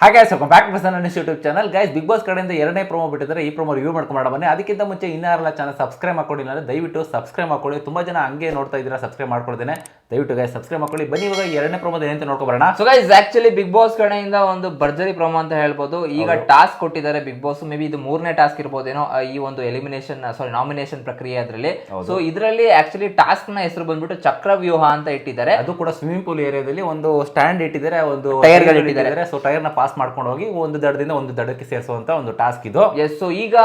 ಹಾಗೆ ಸ್ವಲ್ಪ back person ಅನ್ನಿಸ್ YouTube channel guys Big Boss ಕಡೆಯಿಂದ ಎರಡನೇ ಪ್ರೋಮೋ ಬಿಟ್ಟಿದ್ದಾರೆ. ಈ ಪ್ರೋಮೋ ರಿವ್ಯೂ ಮಾಡ್ಕೊಂಡು ಬನ್ನಿ. ಅದಕ್ಕಿಂತ ಮುಂಚೆ ಇನ್ನಾರಲ್ಲ ಚಾನಲ್ ಸಬ್ಸ್ಕ್ರೈಬ್ ಮಾಡ್ಕೊಂಡಿಲ್ಲ ಅಂದರೆ ದಯವಿಟ್ಟು ಸಬ್ಸ್ಕ್ರೈಬ್ ಮಾಡ್ಕೊಳ್ಳಿ. ತುಂಬ ಜನ ಹಂಗೆ ನೋಡ್ತಾ ಇದ್ದೀರಾ ಸಬ್ಸ್ಕ್ರೈಬ್ ಮಾಡ್ಕೊಳ್ತೇನೆ. ದಯವಿಟ್ಟು ಗೈಸ್ ಸಬ್ಸ್ಕ್ರೈಬ್ ಮಾಡ್ಕೊಳ್ಳಿ. ಬನ್ನಿ ಇವಾಗ ಎರಡನೇ ಪ್ರೋಮೋದ ಏನಂತ ನೋಡ್ಕೊಬರೋಣ so guys actually Big Boss ಕಡೆಯಿಂದ ಒಂದು ಭರ್ಜರಿ ಪ್ರೊಮೋ ಅಂತ ಹೇಳ್ಬೋದು. ಈಗ ಟಾಸ್ಕ್ ಕೊಟ್ಟಿದ್ದಾರೆ ಬಿಗ್ ಬಾಸ್ ಮೇ ಬಿ ಇದು ಮೂರನೇ ಟಾಸ್ಕ್ ಇರ್ಬೋದೇನೋ ಏನೋ ಈ ಒಂದು ಎಲಿಮಿನೇಷನ್ ಸಾರಿ ನಾಮಿನೇಷನ್ ಪ್ರಕ್ರಿಯೆ ಅದರಲ್ಲಿ. ಸೊ ಇದರಲ್ಲಿ ಆಕ್ಚುಲಿ ಟಾಸ್ಕ್ನ ಹೆಸರು ಬಂದ್ಬಿಟ್ಟು ಚಕ್ರವ್ಯೂಹ ಅಂತ ಇಟ್ಟಿದ್ದಾರೆ. ಅದು ಕೂಡ ಸ್ವಿಮ್ಮಿಂಗ್ ಪೂಲ್ ಏರಿಯಾದಲ್ಲಿ ಒಂದು ಸ್ಟ್ಯಾಂಡ್ ಇಟ್ಟಿದ್ದಾರೆ ಒಂದು ಟೈರ್ ಇಟ್ಟಿದ್ದಾರೆ. ಸೊ ಟೈರ್ನ ಪಾಸ್ ಮಾಡ್ಕೊಂಡು ಹೋಗಿ ಒಂದು ದಡದಿಂದ ಒಂದು ದಡಕ್ಕೆ ಸೇರಿಸುವಂತ ಒಂದು ಟಾಸ್ಕ್ ಇದು. ಎಸ್ ಸೊ ಈಗ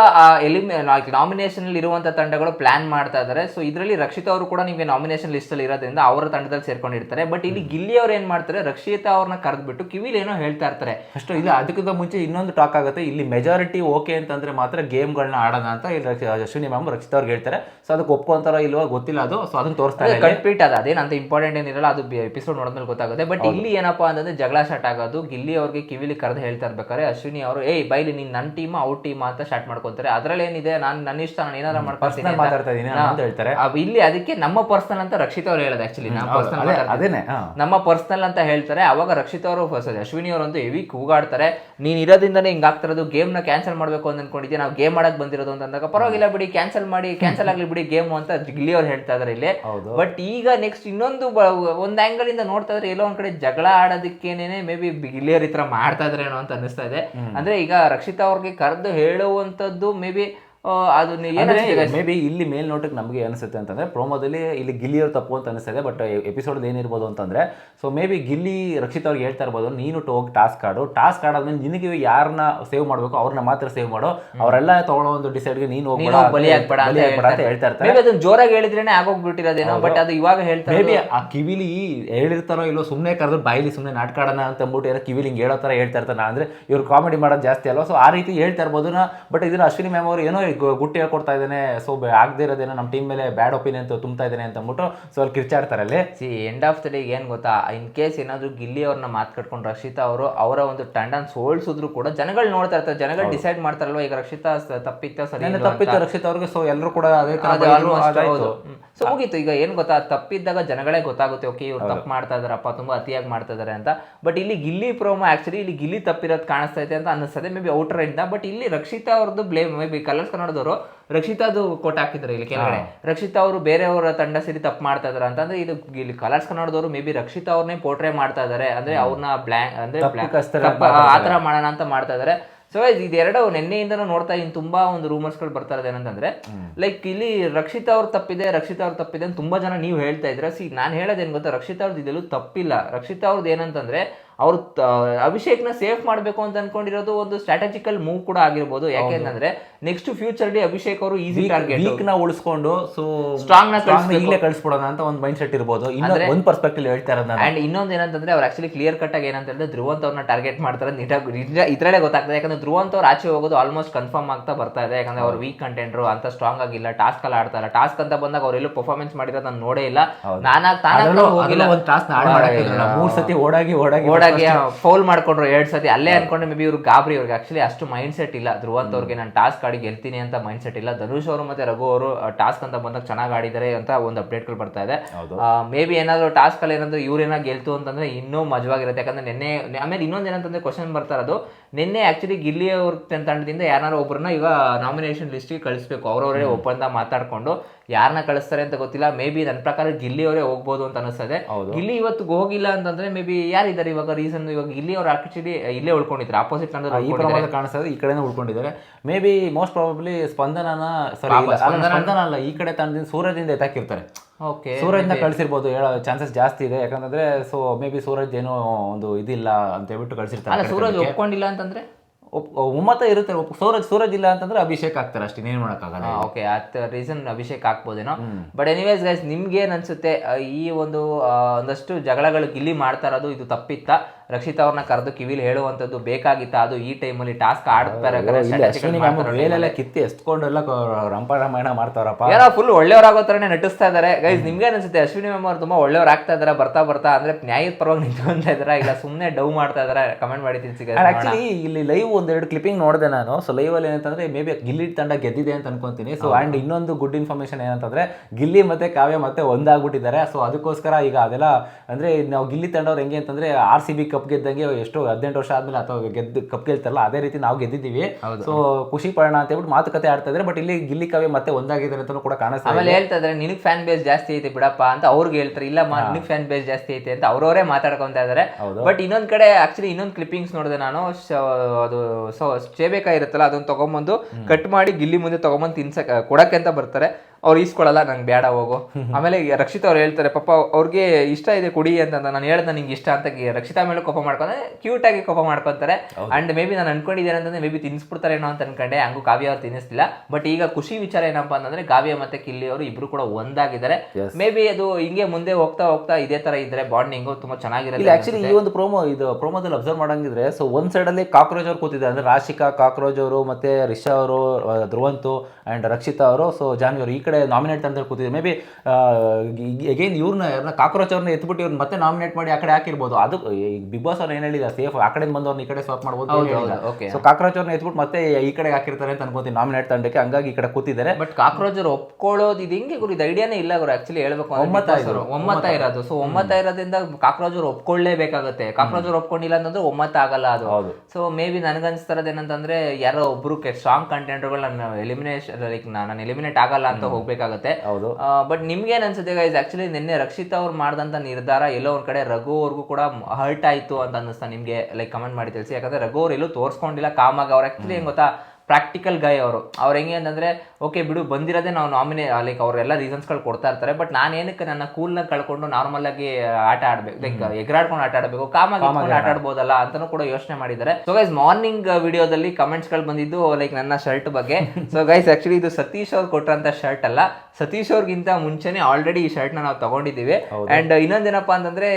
ಎಲಿಮಿ ನಾಮಿನೇಷನ್ ಅಲ್ಲಿ ಇರುವಂತ ತಂಡಗಳು ಪ್ಲಾನ್ ಮಾಡ್ತಾ ಇದ್ದಾರೆ ಸೊ ಇದರಲ್ಲಿ ರಕ್ಷಿತಾ ಅವರು ಕೂಡ ನಿಮಗೆ ನಾಮಿನೇಷನ್ ಲಿಸ್ಟ್ ಅಲ್ಲಿ ಇರೋದ್ರಿಂದ ಅವರ ತಂಡದಲ್ಲಿ ಸೇರ್ಕೊಂಡಿರ್ತಾರೆ. ಬಟ್ ಇಲ್ಲಿ ಗಿಲ್ಲಿ ಅವ್ರು ಏನ್ ಮಾಡ್ತಾರೆ ರಕ್ಷಿತಾ ಅವ್ರನ್ನ ಕರೆದ್ಬಿಟ್ಟು ಕಿವಿಲ್ ಏನೋ ಹೇಳ್ತಾ ಇರ್ತಾರೆ. ಅಷ್ಟು ಇಲ್ಲ ಅದಕ್ಕಿಂತ ಮುಂಚೆ ಇನ್ನೊಂದು ಟಾಕ್ ಆಗುತ್ತೆ. ಇಲ್ಲಿ ಮೆಜಾರಿಟಿ ಓಕೆ ಅಂತಂದ್ರೆ ಮಾತ್ರ ಗೇಮ್ಗಳನ್ನ ಆಡೋಣ ಅಂತ ಇಲ್ಲಿ ಅಶ್ವಿನಿ ಮ್ಯಾಮ್ ರಕ್ಷಿತಾ ಅವ್ರಿಗೆ ಹೇಳ್ತಾರೆ. ಸೊ ಅದಕ್ಕೆ ಒಪ್ಕೊಂತಾರ ಇಲ್ವಾ ಗೊತ್ತಿಲ್ಲ ಅದು. ಸೊ ಅದನ್ನ ತೋರಿಸ್ತಾ ಇದೆ ಕಂಪ್ಲೀಟ್ ಅದ. ಅದೇನಂತ ಇಂಪಾರ್ಟೆಂಟ್ ಏನಿರಲ್ಲ ಅದು ಎಪಿಸೋಡ್ ನೋಡಿದ್ಮೇಲೆ ಗೊತ್ತಾಗುತ್ತೆ. ಬಟ್ ಇಲ್ಲಿ ಏನಪ್ಪಾ ಅಂತಂದ್ರೆ ಜಗಳ ಸ್ಟಾರ್ಟ್ ಆಗೋದು. ಗಿಲ್ಲಿ ಅವ್ರಿಗೆ ಕಿವಿಲಿ ಕರೆದು ಹೇಳ್ತಾ ಇರ್ಬೇಕಾದ್ರೆ ಅಶ್ವಿನಿ ಅವರು ಏಯ್ ಬೈಲಿ ನೀನ್ ನನ್ನ ಟೀಮ್ ಔಟ್ ಟೀಮ್ ಅಂತ ಸ್ಟಾರ್ಟ್ ಮಾಡ್ಕೊಂತಾರೆ. ಅದರಲ್ಲಿ ಏನಿದೆ ನಾನು ನನ್ನ ಇಷ್ಟ ನಾನು ಏನಾರ ಮಾಡ್ಕೊಳ್ತೀನಿ ಮಾತಾಡ್ತಾ ಇದೀನಿ ಅಂತ ಹೇಳ್ತಾರೆ. ಇಲ್ಲಿ ಅದಕ್ಕೆ ನಮ್ಮ ಪರ್ಸನಲ್ ಅಂತ ರಕ್ಷಿತ ಅವರು ಹೇಳೋದು ಆಕ್ಚುಲಿ ನಮ್ಮ ಪರ್ಸನಲ್ ಅದೇ ಅದೇನೆ ನಮ್ಮ ಪರ್ಸನಲ್ ಅಂತ ಹೇಳ್ತಾರೆ. ಅವಾಗ ರಕ್ಷಿತ್ ಅವರು ಅಶ್ವಿನಿ ಅವರಂತ ಹೆವಿ ಕೂಗಾಡ್ತಾರೆ. ನೀನ್ ಇರೋದ್ರಿಂದನೇ ಹಿಂಗ್ ಆಗ್ತಿರೋದು ಗೇಮ್ನ ಕ್ಯಾನ್ಸಲ್ ಮಾಡ್ಬೇಕು ಅಂತ ಅನ್ಕೊಂಡಿದ್ದೆ ನಾವು ಗೇಮ್ ಮಾಡಕ್ ಬಂದಿರೋದು ಅಂತ ಅಂದಾಗ ಪರವಾಗಿಲ್ಲ ಬಿಡಿ ಕ್ಯಾನ್ಸಲ್ ಮಾಡಿ ಕ್ಯಾನ್ಸಲ್ ಆಗ್ಲಿ ಬಿಡಿ ಗೇಮ್ ಅಂತ ಗಿಲ್ಲಿ ಅವ್ರು ಹೇಳ್ತಾ ಇದಾರೆ ಇಲ್ಲಿ. ಹೌದು. ಬಟ್ ಈಗ ನೆಕ್ಸ್ಟ್ ಇನ್ನೊಂದು ಒಂದ್ ಆಂಗಲ್ ಇಂದ ನೋಡ್ತಾ ಇದ್ರೆ ಎಲ್ಲೋ ಒಂದ್ ಕಡೆ ಜಗಳ ಆಡೋದಕ್ಕೇನೆ ಮೇ ಬಿ ಗಿಲಿಯರ್ ಈ ತರ ಮಾಡ್ತಾ ಇದ್ರೆ ಇದ್ರೇನೋ ಅಂತ ಅನಿಸ್ತಾ ಇದೆ. ಅಂದ್ರೆ ಈಗ ರಕ್ಷಿತಾ ಅವ್ರಿಗೆ ಕರೆದು ಹೇಳುವಂತದ್ದು ಮೇ ಬಿ ಅದು? ಮೇ ಬಿ ಇಲ್ಲಿ ಮೇಲ್ನೋಟಕ್ಕೆ ನಮಗೆ ಅನಿಸುತ್ತೆ ಅಂತಂದ್ರೆ ಪ್ರೋಮೋದಲ್ಲಿ ಇಲ್ಲಿ ಗಿಲ್ಲಿಯವ್ರು ತಪ್ಪು ಅಂತ ಅನಿಸ್ತದೆ ಬಟ್ ಎಪಿಸೋಡ್ ಏನಿರ್ಬೋದು ಅಂತಂದ್ರೆ so maybe Gilli Rakshit ಅವ್ರಿಗೆ ಹೇಳ್ತಾ ಇರ್ಬೋದು ನೀನು ಹೋಗಿ ಟಾಸ್ಕ್ ಆಡು. ಟಾಸ್ಕ್ ಆದ್ಮೇಲೆ ನಿನಗೆ ಯಾರನ್ನ ಸೇವ್ ಮಾಡಬೇಕು ಅವ್ರನ್ನ ಮಾತ್ರ ಸೇವ್ ಮಾಡು. ಅವರೆಲ್ಲ ತಗೊಳ್ಳೋ ಒಂದು ಡಿಸೈಡ್ಗೆ ನೀನು ಅಂತ. ಹೇಳ್ತಾ ಇರ್ತಾರೆ. ಅದನ್ನ ಜೋರಾಗಿ ಹೇಳಿದ್ರೇನೆ ಆಗೋಗ್ಬಿಟ್ಟಿರೋದೇನೋ ಬಟ್ ಅದು ಇವಾಗ ಹೇಳ್ತಾರೆ. ಮೇ ಬಿ ಆ ಕಿವಿಲಿ ಹೇಳಿರ್ತಾರೋ ಇಲ್ಲೋ ಸುಮ್ಮನೆ ಕರೆದು ಬಾಯಿಲಿ ಸುಮ್ಮನೆ ನಾಟಕ ಆಡೋಣ ಅಂತ ಅಂದ್ಬಿಟ್ಟು ಏನೋ ಕಿವಿಲಿ ಹಿಂಗೆ ಹೇಳೋ ಥರ ಹೇಳ್ತಾ ಇರ್ತಾನೆ. ಅಂದ್ರೆ ಇವ್ರು ಕಾಮಿಡಿ ಮಾಡೋದು ಜಾಸ್ತಿ ಅಲ್ವಾ? ಸೊ ಆ ರೀತಿ ಹೇಳ್ತಾ ಇರ್ಬೋದು ಬಟ್ ಇದನ್ನ ಅಶ್ವಿನಿ ಮ್ಯಾಮ್ ಅವರು ಏನೋ ಗುಟ್ಟಿ ಹೇಳ್ಕೊಡ್ತಾ ಇದ್ದಾನೆ. ಸೊ ಆಗದೇ ಇರೋದೇನೋ ನಮ್ಮ ಟೀಮ್ ಮೇಲೆ ಬ್ಯಾಡ್ ಒಪಿನಿಯನ್ ತುಂಬ್ತಾ ಇದ್ದಾನೆ ಅಂತ ಅಂದ್ಬಿಟ್ಟು ಸೊ ಅಲ್ಲಿ ಕಿರ್ಚಾಡ್ತಾರೆ ಅಲ್ಲಿ. See end of the day ಏನು ಗೊತ್ತಾ? ಇನ್ ಕೇಸ್ ಏನಾದರೂ ಗಿಲ್ಲಿ ಅವ್ರನ್ನ ಮಾತು ಕಟ್ಕೊಂಡು ರಕ್ಷಿತಾ ಅವರು ಅವರ ಒಂದು ತಂಡನ ಸೋಲ್ಸಿದ್ರು ಕೂಡ ಜನಗಳು ನೋಡ್ತಾ ಇರ್ತಾರೆ. ಜನಗಳು ಡಿಸೈಡ್ ಮಾಡ್ತಾರಲ್ವ ಈಗ ರಕ್ಷಿತಾ ತಪ್ಪಿತ್ತ ಸರಿ ತಪ್ಪಿತ್ತು ರಕ್ಷಿತಾ ಅವ್ರಿಗೆ ಸೊ ಎಲ್ಲರೂ ಕೂಡ ಅದೇ. ಸೊ ಮುಗೀತು. ಈಗ ಏನು ಗೊತ್ತಾ? ತಪ್ಪಿದ್ದಾಗ ಜನಗಳೇ ಗೊತ್ತಾಗುತ್ತೆ ಓಕೆ ಇವ್ರು ತಪ್ಪು ಮಾಡ್ತಾ ಇದಾರಪ್ಪ ತುಂಬಾ ಅತಿಯಾಗಿ ಮಾಡ್ತಾ ಇದಾರೆ ಅಂತ. ಬಟ್ ಇಲ್ಲಿ ಗಿಲ್ಲಿ ಪ್ರೋಮೋ ಆಕ್ಚುಲಿ ಇಲ್ಲಿ ಗಿಲ್ಲಿ ತಪ್ಪಿರೋದು ಕಾಣಿಸ್ತಾ ಇದೆ ಅಂತ ಅನಿಸ್ತದೆ ಮೇ ಬಿ ಔಟರ್ ಇಂದ ಬಟ್ ಇಲ್ಲಿ ರಕ್ಷಿತಾ ಅವ್ರದ್ದು ಬ್ಲೇಮ್ ಮೇ ಬಿ ಕಲರ್ಸ್ ಕನ್ನಡದವರು ರಕ್ಷಿತಾದು ಕೋಟ್ ಹಾಕಿದ್ರು ಇಲ್ಲಿ ಕೆಳಗಡೆ. ರಕ್ಷಿತಾ ಅವರು ಬೇರೆಯವರ ತಂಡ ಸೇರಿ ತಪ್ಪು ಮಾಡ್ತಾ ಇದಾರೆ ಅಂತಂದ್ರೆ ಇದು ಇಲ್ಲಿ ಕಲರ್ಸ್ ಕನ್ನಡದವರು ಮೇ ಬಿ ರಕ್ಷಿತಾ ಅವ್ರನ್ನೇ ಪೋರ್ಟ್ರೇ ಮಾಡ್ತಾ ಇದಾರೆ. ಅಂದ್ರೆ ಅವ್ರನ್ನ ಬ್ಲ್ಯಾಂಕ್ ಅಂದ್ರೆ ಆತರ ಮಾಡೋಣ ಅಂತ ಮಾಡ್ತಾ ಇದಾರೆ. ಸೊ ಇದೆರಡು ನಿನ್ನೆಯಿಂದನೂ ನೋಡ್ತಾ ಇನ್ ತುಂಬಾ ಒಂದು ರೂಮರ್ಸ್ಗಳು ಬರ್ತಾ ಇರೋದು ಏನಂತಂದ್ರೆ ಲೈಕ್ ಇಲ್ಲಿ ರಕ್ಷಿತಾ ಅವ್ರ ತಪ್ಪಿದೆ ರಕ್ಷಿತಾ ಅವ್ರ ತಪ್ಪಿದೆ ಅಂತ ತುಂಬಾ ಜನ ನೀವು ಹೇಳ್ತಾ ಇದ್ರ ಸಿ ನಾನು ಹೇಳೋದೇನು ಗೊತ್ತಾ? ರಕ್ಷಿತಾ ಅವ್ರದ್ದು ಇದೆಲ್ಲೂ ತಪ್ಪಿಲ್ಲ. ರಕ್ಷಿತಾ ಅವ್ರದ್ದು ಏನಂತಂದ್ರೆ ಅವ್ರು ಅಭಿಷೇಕ್ನ ಸೇಫ್ ಮಾಡಬೇಕು ಅಂತ ಅನ್ಕೊಂಡಿರೋದು ಒಂದು ಸ್ಟ್ರಾಟಜಿಕಲ್ ಮೂವ್ ಕೂಡ ಆಗಿರ್ಬೋದು. ಯಾಕೆಂದ್ರೆ ನೆಕ್ಸ್ಟ್ ಫ್ಯೂಚರ್ ಡಿ ಅಭಿಷೇಕ್ ಅವರು ಈಸಿ ಟಾರ್ಗೆಟ್ನ ಉಳಿಸ್ಕೊಂಡು ಸೊ ಸ್ಟ್ರಾಂಗ್ನ ಈಗಲೇ ಕಳಿಸ್ಬಿಡೋಣ ಅಂತ ಒಂದು ಮೈಂಡ್ ಸೆಟ್ ಇರ್ಬೋದು ಇನ್ನೊಂದು ಒಂದು ಪರ್ಸ್ಪೆಕ್ಟಿವ್ ಹೇಳ್ತಾ ಇರೋದು ಅಂಡ್ ಇನ್ನೊಂದು ಏನಂತಂದ್ರೆ ಅವ್ರು ಆಕ್ಚುಲಿ ಕ್ಲಿಯರ್ ಕಟ್ ಆಗಿ ಏನಂತ ಹೇಳಿದ್ರೆ ಧ್ರುವಂತ ಅವ್ರನ್ನ ಟಾರ್ಗೆಟ್ ಮಾಡ್ತಾರೆ. ಇದ್ರಲ್ಲೇ ಗೊತ್ತಾಗ್ತದೆ. ಯಾಕಂದ್ರೆ ಧ್ರುವಂತ ಅವ್ರು ಆಚೆ ಹೋಗೋದು ಆಲ್ಮೋಸ್ಟ್ ಕನ್ಫರ್ಮ್ ಆಗ್ತಾ ಬರ್ತಾ ಇದೆ. ಯಾಕಂದ್ರೆ ಅವ್ರು ವೀಕ್ ಕಂಟೆಂಟ್ರು ಅಂತ ಸ್ಟ್ರಾಂಗ್ ಆಗಿಲ್ಲ ಟಾಸ್ಕ್ ಅಲ್ಲಿ ಇಲ್ಲ. ಟಾಸ್ಕ್ ಅಂತ ಬಂದಾಗ ಅವ್ರೆಲ್ಲೂ ಪರ್ಫಾರ್ಮೆನ್ಸ್ ಮಾಡಿರೋದು ನಾನು ನೋಡೇ ಇಲ್ಲ. ನಾನಾಗ ಅದರಲ್ಲೂ ತಾನಾಗ ಹೋಗಿಲ್ಲ ಒಂದು ಟಾಸ್ಕ್ ಆಡ್ ಮಾಡಕ್ಕಿಲ್ಲ ಮೂರ್ ಸತಿ ಓಡಾಗಿ ಓಡಾಗಿ ಓಡಾಗಿ ಫೌಲ್ ಮಾಡ್ಕೊಂಡ್ರು ಎರಡ್ ಸತಿ ಅಲ್ಲೇ ಅನ್ಕೊಂಡೆ ಮೇ ಬಿ ಇವ್ರು ಗಾಬರಿ ಅವ್ರಿಗೆ ಆಕ್ಚುಲಿ ಅಷ್ಟು ಮೈಂಡ್ ಸೆಟ್ ಇಲ್ಲ. ಧ್ರುವಂತ್ ಅವ್ರಿಗೆ ನಾನು ಟಾಸ್ಕ್ ಆಡಿ ಗೆಲ್ತೀನಿ ಅಂತ ಮೈಂಡ್ ಸೆಟ್ ಇಲ್ಲ. ಧನುಷ್ ಅವರು ಮತ್ತೆ ರಘು ಅವರು ಟಾಸ್ಕ್ ಅಂತ ಬಂದಾಗ ಚೆನ್ನಾಗಿ ಆಡಿದ್ದಾರೆ ಅಂತ ಒಂದು ಅಪ್ಡೇಟ್ಗಳು ಬರ್ತಾ ಇದೆ. ಮೇ ಬಿ ಏನಾದ್ರು ಟಾಸ್ಕ್ ಅಲ್ಲಿ ಏನಾದ್ರು ಇವ್ರೇನ ಗೆಲ್ತು ಅಂತಂದ್ರೆ ಇನ್ನೂ ಮಜವಾಗಿರುತ್ತೆ. ಯಾಕಂದ್ರೆ ನಿನ್ನೆ ಆಮೇಲೆ ಇನ್ನೊಂದು ಏನಂತಂದ್ರೆ ಕ್ವಶನ್ ಬರ್ತಾ ಇರೋದು ನಿನ್ನೆ ಆ್ಯಕ್ಚುಲಿ ಗಿಲ್ಲಿ ಅವ್ರ ತಂಡದಿಂದ ಯಾರು ಒಬ್ಬರನ್ನ ಈಗ ನಾಮಿನೇಷನ್ ಲಿಸ್ಟಿಗೆ ಕಳಿಸ್ಬೇಕು. ಅವರವರೇ ಒಪ್ಪಂದ ಮಾತಾಡ್ಕೊಂಡು ಯಾರನ್ನ ಕಳಿಸ್ತಾರೆ ಅಂತ ಗೊತ್ತಿಲ್ಲ. ಮೇ ಬಿ ನನ್ನ ಪ್ರಕಾರ ಗಿಲ್ಲಿ ಅವರೇ ಹೋಗ್ಬೋದು ಅಂತ ಅನಿಸ್ತದೆ. ಗಿಲ್ಲಿ ಇವತ್ತು ಹೋಗಿಲ್ಲ ಅಂತಂದ್ರೆ ಮೇ ಬಿ ಯಾರಿದ್ದಾರೆ ಇವಾಗ ರೀಸನ್ ಇವಾಗ ಗಿಲ್ಲಿ ಅವ್ರು ಆಕ್ಚುಲಿ ಇಲ್ಲೇ ಉಳ್ಕೊಂಡಿದ್ರು. ಆಪೋಸಿಟ್ ಈ ಕಾಣಿಸ್ತದೆ ಕಾಣಿಸ್ತಾ ಈ ಕಡೆನೇ ಉಳ್ಕೊಂಡಿದ್ದಾರೆ. ಮೇ ಬಿ ಮೋಸ್ಟ್ ಪ್ರಾಬಬ್ಲಿ ಸ್ಪಂದನನ ಸಾರಿ ಸ್ಪಂದನ ಅಲ್ಲ ಈ ಕಡೆ ತಂಡದಿಂದ ಸೂರ್ಯದಿಂದ ಎತ್ತಾಕಿರ್ತಾರೆ. ಓಕೆ ಸೂರಜ್ನ ಕಳಿಸಿರ್ಬೋದು ಹೇಳೋ ಚಾನ್ಸಸ್ ಜಾಸ್ತಿ ಇದೆ. ಯಾಕಂತಂದ್ರೆ ಸೊ ಮೇ ಬಿ ಸೂರಜ್ ಏನೋ ಒಂದು ಇದಿಲ್ಲ ಅಂತ ಹೇಳ್ಬಿಟ್ಟು ಅಲ್ಲ ಕಳ್ಸಿರ್ತಾರೆ ಸೂರಜ್ ಒಪ್ಕೊಂಡಿಲ್ಲ ಅಂತಂದ್ರೆ? ಒಪ್- ಒಮ್ಮತ ಇರುತ್ತೆ ಸೂರಜ್ ಸೂರಜ್ ಇಲ್ಲ ಅಂತಂದ್ರೆ ಅಭಿಷೇಕ್ ಆಗ್ತಾರೆ ಅಷ್ಟೇ ಏನ್ ಮಾಡೋಕ್ಕಾಗಲ್ಲ. ಓಕೆ ಅತ್ ರೀಸನ್ ಅಭಿಷೇಕ್ ಹಾಕ್ಬೋದೇನೋ ಬಟ್ ಎನಿವೇಸ್ ಗೈಸ್ ನಿಮ್ಗೆ ಏನ್ ಅನ್ಸುತ್ತೆ ಈ ಒಂದು ಒಂದಷ್ಟು ಜಗಳಗಳು ಗಿಲ್ಲಿ ಮಾಡ್ತಾ ಇರೋದು ಇದು ತಪ್ಪಿತ್ತ? ರಕ್ಷಿತಾ ಅವ್ರನ್ನ ಕರೆದು ಕಿವಿಲಿ ಹೇಳುವಂತದ್ದು ಬೇಕಾಗಿತ್ತು. ಅದು ಈ ಟೈಮಲ್ಲಿ ಟಾಸ್ಕ್ ಆಡ್ತಾರೆ ಕಿತ್ತಿ ಎಸ್ಕೊಂಡೆಲ್ಲ ರಂಪ ರಾಮಾಯಣ ಮಾಡ್ತಾರಪ್ಪ. ಏನೋ ಫುಲ್ ಒಳ್ಳೆಯವರಾಗೋ ತರನೇ ನಟಿಸ್ತಾ ಇದಾರೆ. ಗೈಸ್ ನಿಮ್ಗೆ ಅನ್ಸುತ್ತೆ ಅಶ್ವಿನಿ ಮ್ಯಾಮ್ ಅವ್ರು ತುಂಬಾ ಒಳ್ಳೆಯವ್ರು ಆಗ್ತಾ ಇದಾರೆ ಬರ್ತಾ ಬರ್ತಾ? ಅಂದ್ರೆ ನ್ಯಾಯದ ಪರವಾಗಿ ನಿಂತ್ಕೊಂತ ಇದಾರೆ ಇಲ್ಲ ಸುಮ್ಮನೆ ಡೌ ಮಾಡ್ತಾ ಇದಾರೆ? ಕಮೆಂಟ್ ಮಾಡಿ ತಿಳಿಸಿ. ಆಕ್ಚುಲಿ ಇಲ್ಲಿ ಲೈವ್ ಒಂದೆರಡು ಕ್ಲಿಪ್ಪಿಂಗ್ ನೋಡಿದೆ ನಾನು. ಸೊ ಲೈವ್ ಅಲ್ಲಿ ಏನಂತಂದ್ರೆ ಮೇ ಬಿ ಗಿಲ್ಲಿ ತಂಡ ಗೆದ್ದಿದೆ ಅಂತ ಅನ್ಕೊಂತೀನಿ. ಸೊ ಅಂಡ್ ಇನ್ನೊಂದು ಗುಡ್ ಇನ್ಫಾರ್ಮೇಶನ್ ಏನಂತಂದ್ರೆ ಗಿಲ್ಲಿ ಮತ್ತೆ ಕಾವ್ಯ ಮತ್ತೆ ಒಂದಾಗ್ಬಿಟ್ಟಿದ್ದಾರೆ. ಸೊ ಅದಕ್ಕೋಸ್ಕರ ಈಗ ಅದೆಲ್ಲ ಅಂದ್ರೆ ನಾವು ಗಿಲ್ಲಿ ತಂಡವ್ರು ಹೆಂಗೆ ಅಂತಂದ್ರೆ R C B cup cup ಗೆದ್ದಂಗೆ ಎಷ್ಟು ಹದಿನೆಂಟು ವರ್ಷ ಆದ್ಮೇಲೆ ಅಥವಾ ಗೆದ್ದು ಕಪ್ ಗೆಲ್ತಾರಲ್ಲ ಅದೇ ರೀತಿ ನಾವು ಗೆದ್ದಿದ್ದೀವಿ. ಸೊ ಖುಷಿ ಪಡೋಣ ಅಂತ ಹೇಳ್ಬಿಟ್ಟು ಮಾತುಕತೆ ಆಡ್ತಾ ಇದ್ರೆ ಬಟ್ ಇಲ್ಲಿ ಗಿಲ್ಲಿ ಕವಿ ಮತ್ತೆ ಒಂದಾಗಿದ್ದಾರೆ ಅಂತ ಕೂಡ ಕಾಣಿಸ್ತಾ ಇದೆ. ಆಮೇಲೆ ಹೇಳ್ತಾ ಇದ್ರೆ ನಿನಗೆ ಫ್ಯಾನ್ ಬೇಸ್ ಜಾಸ್ತಿ ಐತೆ ಬಿಡಪ್ಪ ಅಂತ ಅವ್ರಿಗೆ ಹೇಳ್ತಾರೆ ಇಲ್ಲ ನಿನಗೆ ಫ್ಯಾನ್ ಬೇಸ್ ಜಾಸ್ತಿ ಐತೆ ಅಂತ ಅವ್ರವರೇ ಮಾತಾಡ್ಕೊಂತ ಇದಾರೆ ಬಟ್ ಇನ್ನೊಂದ್ ಕಡೆ ಆಕ್ಚುಲಿ ಇನ್ನೊಂದು ಕ್ಲಿಪ್ಪಿಂಗ್ಸ್ ನೋಡಿದೆ ನಾನು ಅದು ಸೊ ಚೇಬೇಕಾಯಿ ಇರುತ್ತಲ್ಲ ಅದನ್ನ ತಗೊಂಬಂದು ಕಟ್ ಮಾಡಿ ಗಿಲ್ಲಿ ಮುಂದೆ ತಗೊಂಬಂದು ತಿನ್ಸಕ್ ಕೊಡಕ್ಕೆ ಅಂತ ಬರ್ತಾರೆ. ಅವ್ರು ಈಸ್ಕೊಳಲ್ಲ ನಂಗೆ ಬೇಡ ಹೋಗು. ಆಮೇಲೆ ರಕ್ಷಿತ ಅವ್ರು ಹೇಳ್ತಾರೆ ಪಾಪ ಅವ್ರಿಗೆ ಇಷ್ಟ ಇದೆ ಕುಡಿ ಅಂತ ನಾನು ಹೇಳ್ದೆ ನಿಂಗೆ ಇಷ್ಟ ಅಂತ ರಕ್ಷಿತಾ ಮೇಲೆ ಕೋಪ ಮಾಡ್ಕೊಂಡ್ರೆ ಕ್ಯೂಟ್ ಆಗಿ ಕೋಪ ಮಾಡ್ಕೊಂತಾರೆ. ಅಂಡ್ ಮೇ ಬಿ ನಾನು ಅನ್ಕೊಂಡಿದ್ದೇನೆ ಅಂತಂದ್ರೆ ಮೇ ಬಿ ತಿನ್ಸ್ಬಿಡ್ತಾರೇನೋ ಅಂತ ಅನ್ಕೊಂಡೆ. ಹಂಗೂ ಕಾವ್ಯ ಅವ್ರು ತಿನ್ನಿಸ್ತಿಲ್ಲ. ಬಟ್ ಈಗ ಖುಷಿ ವಿಚಾರ ಏನಪ್ಪಾ ಅಂತಂದ್ರೆ ಕಾವ್ಯ ಮತ್ತೆ ಕಿಲ್ಲಿ ಅವರು ಇಬ್ರು ಕೂಡ ಒಂದಾಗಿದ್ದಾರೆ. ಮೇ ಬಿ ಅದು ಹಿಂಗೆ ಮುಂದೆ ಹೋಗ್ತಾ ಹೋಗ್ತಾ ಇದೇ ತರ ಇದ್ರೆ ಬಾಂಡಿಂಗ್ ತುಂಬಾ ಚೆನ್ನಾಗಿರಲ್ಲ ಆಕ್ಚುಲಿ ಈ ಒಂದು ಪ್ರೋಮೋ ಇದು ಪ್ರೋಮೋದಲ್ಲಿ ಅಬ್ಸರ್ವ್ ಮಾಡಂಗಿದ್ರೆ ಸೊ ಒಂದ್ ಸೈಡ್ ಅಲ್ಲಿ ಕಾಕ್ರೋಜ್ ಅವ್ರು ಕೂತಿದ್ದಾರೆ. ಅಂದ್ರೆ ರಾಶಿಕಾ ಕಾಕ್ರೋಜ್ ಅವರು ಮತ್ತೆ ರಿಷಾ ಅವರು ಧ್ರುವಂತು ಅಂಡ್ ರಕ್ಷಿತಾ ಅವರು. ಸೊ ಜಾನ್ವಿ ಅವರು ಈ ಕಡೆ ನಾಮಿನೇಟ್ ಅಂತ ಕೂತಿದ್ರು ಮೇ ಬಿ ಅಗೇನ್ ಇವ್ರನ್ನ ಯಾರನ್ನ ಕಾಕ್ರೋಚ್ ಅವ್ರನ್ನ ಎತ್ಬಿಟ್ಟು ಇವ್ರನ್ನ ಮತ್ತೆ ನಾಮಿನೇಟ್ ಮಾಡಿ ಆ ಕಡೆ ಹಾಕಿರ್ಬೋದು. ಅದು ಬಿಗ್ ಬಾಸ್ ಅವ್ರು ಏನು ಹೇಳಿಲ್ಲ ಸೇಫ್ ಆ ಕಡೆ ಬಂದವ್ರನ್ನ ಈ ಕಡೆ ಸ್ವಾಪ್ ಮಾಡ್ಬೋದು. ಸೊ ಕಾಕ್ರೋಚ್ ಅವ್ರನ್ನ ಎತ್ಬಿಟ್ಟು ಮತ್ತೆ ಈ ಕಡೆ ಹಾಕಿರ್ತಾರೆ ಅಂತ ಅನ್ಕೋತೀನಿ ನಾಮಿನೇಟ್ ತಂಡಕ್ಕೆ. ಹಂಗಾಗಿ ಈ ಕಡೆ ಕೂತಿದ್ದಾರೆ. ಬಟ್ ಕಾಕ್ರೋಚರ್ ಒಪ್ಕೊಳ್ಳೋದು ಇದು ಹೆಂಗೆ ಗುರು? ಇದು ಐಡಿಯಾನೇ ಇಲ್ಲ ಗುರು ಆಕ್ಚುಲಿ ಹೇಳ್ಬೇಕು ಒಮ್ಮತ Big Boss ಅವ್ರು. ಒಮ್ಮತ ಇರೋದು. ಸೊ ಒಮ್ಮತ ಇರೋದ್ರಿಂದ ಕಾಕ್ರೋಚರ್ ಒಪ್ಕೊಳ್ಳೇಬೇಕಾಗುತ್ತೆ. ಕಾಕ್ರೋಚರ್ ಒಪ್ಕೊಂಡಿಲ್ಲ ಅಂತಂದ್ರೆ ಒಮ್ಮತ ಆಗಲ್ಲ ಅದು. ಸೊ ಮೇ ಬಿ ನನಗನ್ಸ್ತಾರದೇನಂತಂದ್ರೆ ಯಾರೋ ಒಬ್ರು ಸ್ಟ್ರಾಂಗ್ ಕಂಟೆಂಟ್ಗಳು ನಾನು ಎಲಿಮಿನೇಷನ್ ಲೈಕ್ ನಾನು ಎಲಿಮಿನೇಟ್ ಆಗಲ್ಲ ಅಂತ ಹೋಗ್ಬೇಕಾಗತ್ತೆ. ಹೌದು. ಬಟ್ ನಿಮ್ಗೆ ಏನ್ ಅನ್ಸುತ್ತೆ ಗೈಸ್ ಆಕ್ಚುಲಿ ನಿನ್ನೆ ರಕ್ಷಿತ್ ಅವ್ರು ಮಾಡಿದಂತ ನಿರ್ಧಾರ ಎಲ್ಲೋ ಒಂದ್ ಕಡೆ ರಘು ಅವ್ರಿಗೂ ಕೂಡ ಹರ್ಟ್ ಆಯ್ತು ಅಂತ ಅನ್ನಿಸ್ತಾ ನಿಮ್ಗೆ ಲೈಕ್ ಕಮೆಂಟ್ ಮಾಡಿ ತಿಳಿಸಿ. ಯಾಕಂದ್ರೆ ರಘು ಅವ್ರು ಎಲ್ಲೂ ತೋರಿಸ್ಕೊಂಡಿಲ್ಲ ಕಾಮಾಗ ಅವ್ರು. ಆಕ್ಚುಲಿ ಹೆಂಗ್ ಗೊತ್ತಾ ಪ್ರಾಕ್ಟಿಕಲ್ ಗೈ ಅವರು. ಅವ್ರು ಹೆಂಗೆ ಅಂತಂದ್ರೆ ಓಕೆ ಬಿಡು ಬಂದಿರೋದೇ ನಾವು ನಾಮಿನೇ ಲೈಕ್ ಅವರೆಲ್ಲ ರೀಸನ್ಸ್ಗಳು ಕೊಡ್ತಾ ಇರ್ತಾರೆ ಬಟ್ ನಾನು ಏನಕ್ಕೆ ನನ್ನ ಕೂಲ್ನ ಕಳ್ಕೊಂಡು ನಾರ್ಮಲ್ ಆಗಿ ಆಟ ಆಡಬೇಕು ಲೈಕ್ ಎಗರಾಡ್ಕೊಂಡು ಆಟ ಆಡಬೇಕು ಕಾಮಾಗಿ ಆಟ ಆಡ್ಬೋದಲ್ಲ ಅಂತಲೂ ಕೂಡ ಯೋಚನೆ ಮಾಡಿದ್ದಾರೆ. ಸೊ ಗೈಸ್ ಮಾರ್ನಿಂಗ್ ವಿಡಿಯೋದಲ್ಲಿ ಕಮೆಂಟ್ಸ್ಗಳು ಬಂದಿದ್ದು ಲೈಕ್ ನನ್ನ ಶರ್ಟ್ ಬಗ್ಗೆ. ಸೊ ಗೈಸ್ ಆ್ಯಕ್ಚುಲಿ ಇದು ಸತೀಶ್ ಅವ್ರು ಕೊಟ್ಟಂತ ಶರ್ಟ್ ಅಲ್ಲ. ಸತೀಶ್ ಅವ್ರಿಗಿಂತ ಮುಂಚೆನೆ ಆಲ್ರೆಡಿ ಈ ಶರ್ಟ್ನ ನಾವು ತಗೊಂಡಿದ್ದೀವಿ. ಅಂಡ್ ಇನ್ನೊಂದೇನಪ್ಪ ಅಂತಂದ್ರೆ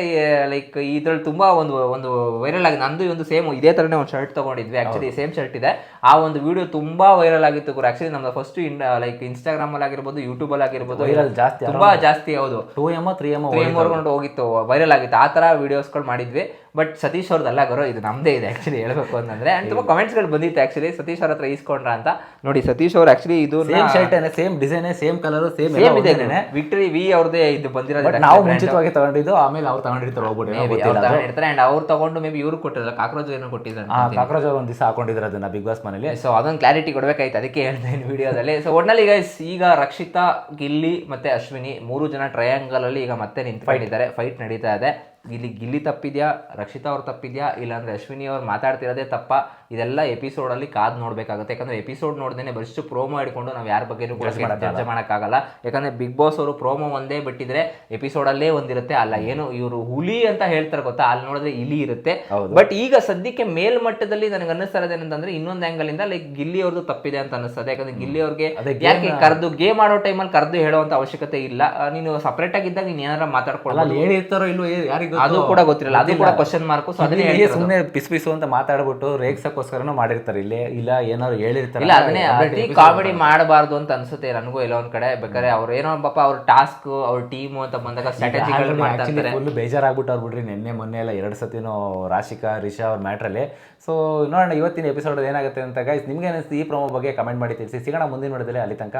ಲೈಕ್ ಇದ್ರಲ್ಲಿ ತುಂಬಾ ಒಂದು ಒಂದು ವೈರಲ್ ಆಗಿ ನಂದು ಒಂದು ಸೇಮ್ ಇದೇ ತರನೇ ಒಂದು ಶರ್ಟ್ ತಗೊಂಡಿದ್ವಿ. ಆ್ಯಕ್ಚುಲಿ ಸೇಮ್ ಶರ್ಟ್ ಇದೆ. ಆ ಒಂದು ವಿಡಿಯೋ ತುಂಬಾ ವೈರಲ್ ಆಗಿತ್ತು ಕೂಡ. ಆಕ್ಚುಲಿ ನಮ್ದು ಫಸ್ಟ್ ಲೈಕ್ ಇನ್ಸ್ಟಾಗ್ರಾಮ್ ಅಲ್ಲಿ ಆಗಿರ್ಬೋದು ಯೂಟ್ಯೂಬ್ ಅಲ್ಲಿ ಆಗಿರ್ಬೋದು ವೈರಲ್ ಜಾಸ್ತಿ ತುಂಬಾ ಜಾಸ್ತಿ ಹೌದು. ಟೂ ಎಂ ತ್ರೀ ಎಂ ಕೊಂಡು ಹೋಗಿತ್ತು. ವೈರಲ್ ಆಗಿತ್ತು. ಆ ತರ ವಿಡಿಯೋಸ್ಗಳು ಮಾಡಿದ್ವಿ. ಬಟ್ ಸತೀಶ್ ಅವ್ರದ್ದಲ್ಲ ಗರೋ ಇದು ನಮ್ದೇ ಇದೆ ಆಕ್ಚುಲಿ ಹೇಳ್ಬೇಕು ಅಂತಂದ್ರೆ. ಅಂಡ್ ತುಂಬಾ ಕಾಮೆಂಟ್ಸ್ಗಳು ಬಂದಿತ್ತು ಆಕ್ಚುಲಿ ಸತೀಶ್ ಅವ್ರ ಹತ್ರ ಇಸ್ಕೊಂಡ್ರ ಅಂತ. ನೋಡಿ ಸತೀಶ್ ಅವ್ರು ಆಕ್ಚುಲಿ ಇದು same shirt same design same colour same same ಇದೆ ವಿಕ್ಟರಿ ವಿ ಅವ್ರದೇ ಇದು ಬಂದಿರೋದು ನಾವು ಮುಂಚಿತವಾಗಿ ತಗೊಂಡಿದ್ದು ಆಮೇಲೆ ಅವ್ರು ತಗೊಂಡಿರ್ತಾರೆ ಹೋಗ್ಬಿಟ್ಟು ಏನೋ ಇರ್ತಾರೆ ಅಂಡ್ ಅವ್ರು ತಗೊಂಡು ಮೇ ಬಿ ಇವ್ರು ಕೊಟ್ಟಿರಲ್ಲ ಕಾಕ್ರೋಜ್ ಏನೋ ಕೊಟ್ಟಿದ್ದಾರೆ ಕಾಕ್ರೋಜ್ ಒಂದು ಒಂದ್ ದಿವಸ ಹಾಕೊಂಡಿದ್ರು ಅದನ್ನ ಬಿಗ್ ಬಾಸ್ ಮನೇಲಿ. ಸೊ ಅದೊಂದು ಕ್ಲಾರಿಟಿ ಕೊಡಬೇಕಾಯ್ತು ಅದಕ್ಕೆ ಹೇಳ್ತೇನೆ ವಿಡಿಯೋದಲ್ಲಿ ಸೊ ಒಟ್ನಲ್ಲಿ ಗೈಸ್ ಈಗ ರಕ್ಷಿತಾ, ಗಿಲ್ಲಿ ಮತ್ತೆ ಅಶ್ವಿನಿ ಮೂರು ಜನ ಟ್ರಯಾಂಗಲ್ ಅಲ್ಲಿ ಈಗ ಮತ್ತೆ ನಿಂತ್ಕೊಂಡಿದ್ದಾರೆ. ಫೈಟ್ ನಡೀತಾ ಇದೆ. ಇಲ್ಲಿ ಗಿಲ್ಲಿ ತಪ್ಪಿದ್ಯಾ ರಕ್ಷಿತಾ ಅವ್ರು ತಪ್ಪಿದ್ಯಾ ಇಲ್ಲಾಂದರೆ ಅಶ್ವಿನಿ ಅವ್ರು ಮಾತಾಡ್ತಿರೋದೇ ತಪ್ಪ? ಇದೆಲ್ಲ ಎಪಿಸೋಡ್ ಅಲ್ಲಿ ನೋಡಬೇಕಾಗುತ್ತೆ. ಯಾಕಂದರೆ ಎಪಿಸೋಡ್ ನೋಡ್ದೇನೆ ಬರಿಷ್ಟು ಪ್ರೋಮೋ ಇಡ್ಕೊಂಡು ನಾವು ಯಾರ ಬಗ್ಗೆನೂ ಕೂಡ ಚರ್ಚೆ ಮಾಡೋಕ್ಕಾಗಲ್ಲ. ಯಾಕಂದ್ರೆ ಬಿಗ್ ಬಾಸ್ ಅವರು ಪ್ರೋಮೋ ಒಂದೇ ಬಿಟ್ಟಿದ್ರೆ ಎಪಿಸೋಡಲ್ಲೇ ಒಂದಿರುತ್ತೆ. ಅಲ್ಲ ಏನು ಇವರು ಹುಲಿ ಅಂತ ಹೇಳ್ತಾರೆ ಗೊತ್ತಾ? ಅಲ್ಲಿ ನೋಡಿದ್ರೆ ಇಲಿ ಇರುತ್ತೆ. ಬಟ್ ಈಗ ಸದ್ಯಕ್ಕೆ ಮೇಲ್ಮಟ್ಟದಲ್ಲಿ ನನಗೆ ಅನ್ನಿಸ್ತಾ ಇರೋದು ಏನಂತಂದ್ರೆ ಇನ್ನೊಂದು ಆಂಗಲ್ ಇಂದ ಲೈಕ್ ಗಿಲ್ಲಿ ಅವ್ರದ್ದು ತಪ್ಪಿದೆ ಅಂತ ಅನಿಸ್ತದೆ ಯಾಕಂದ್ರೆ ಗಿಲ್ಲಿ ಅವ್ರಿಗೆ ಯಾಕೆ ಕರೆದು ಗೇಮ್ ಆಡೋ ಟೈಮಲ್ಲಿ ಕರೆದು ಹೇಳುವಂತ ಅವಶ್ಯಕತೆ ಇಲ್ಲ. ನೀನು ಸಪ್ರೇಟ್ ಆಗಿದ್ದಾಗ ನೀನು ಏನಾರ ಮಾತಾಡ್ಕೊಳ್ಳಲ್ಲ ಏನಿರ್ತಾರೋ ಇಲ್ಲೋ ಯಾರಿಗೂ ಅದು ಕೂಡ ಗೊತ್ತಿರಲ್ಲ. ಅದು ಕೂಡ ಕ್ವಶನ್ ಮಾರ್ಕ್ ಸೊ ಅದನ್ನೇ. ಸುಮ್ಮನೆ ಪಿಸ್ ಪಿಸು ಅಂತ ಮಾತಾಡ್ಬಿಟ್ಟು ರೇಗ್ಸಕ್ಕೋಸ್ಕರನೂ ಮಾಡಿರ್ತಾರೆ. ಇಲ್ಲಿ ಇಲ್ಲ ಏನಾದ್ರು ಹೇಳಿರ್ತಾರೆ. ಇಲ್ಲ ಅದನ್ನೇ ಅತಿ ಕಾಮಿಡಿ ಮಾಡಬಾರ್ದು ಅಂತ ಅನ್ಸುತ್ತೆ ನನಗೂ ಎಲ್ಲೋ ಒಂದ್ ಕಡೆ. ಬೇಕಾದ್ರೆ ಅವ್ರು ಏನೋ ಪಾಪ ಅವ್ರ ಟಾಸ್ಕ್ ಅವ್ರ ಟೀಮ್ ಅಂತ ಬಂದಾಗ ಸ್ಟ್ರಾಟಜಿಗಳು ಮಾಡ್ತಾ ಇರ್ತಾರೆ. ಫುಲ್ ಬೇಜಾರಾಗ್ಬಿಟ್ಟು ಅವ್ರು ಬಿಡ್ರಿ. ನಿನ್ನೆ ಮೊನ್ನೆ ಎಲ್ಲ ಎರಡು ಸತಿನೂ ರಾಶಿಕಾ ರಿಷಾ ಅವ್ರ ಮ್ಯಾಟ್ರಲ್ಲಿ ಸೊ ನೋಡೋಣ ಇವತ್ತಿನ ಎಪಿಸೋಡ್ ಏನಾಗುತ್ತೆ ಅಂತ ಗೈಸ್ ನಿಮ್ಗೆ ಅನಿಸ್ತು ಈ ಪ್ರೊಮೋ ಬಗ್ಗೆ ಕಮೆಂಟ್ ಮಾಡಿ ತಿಳಿಸಿ. ಸಿಗೋಣ ಮುಂದಿನ ನೋಡಿದ್ರೆ ಅಲ್ಲಿ ತನಕ.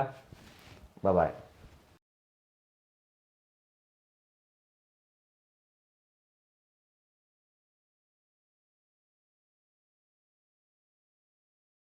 ಬಾಯ್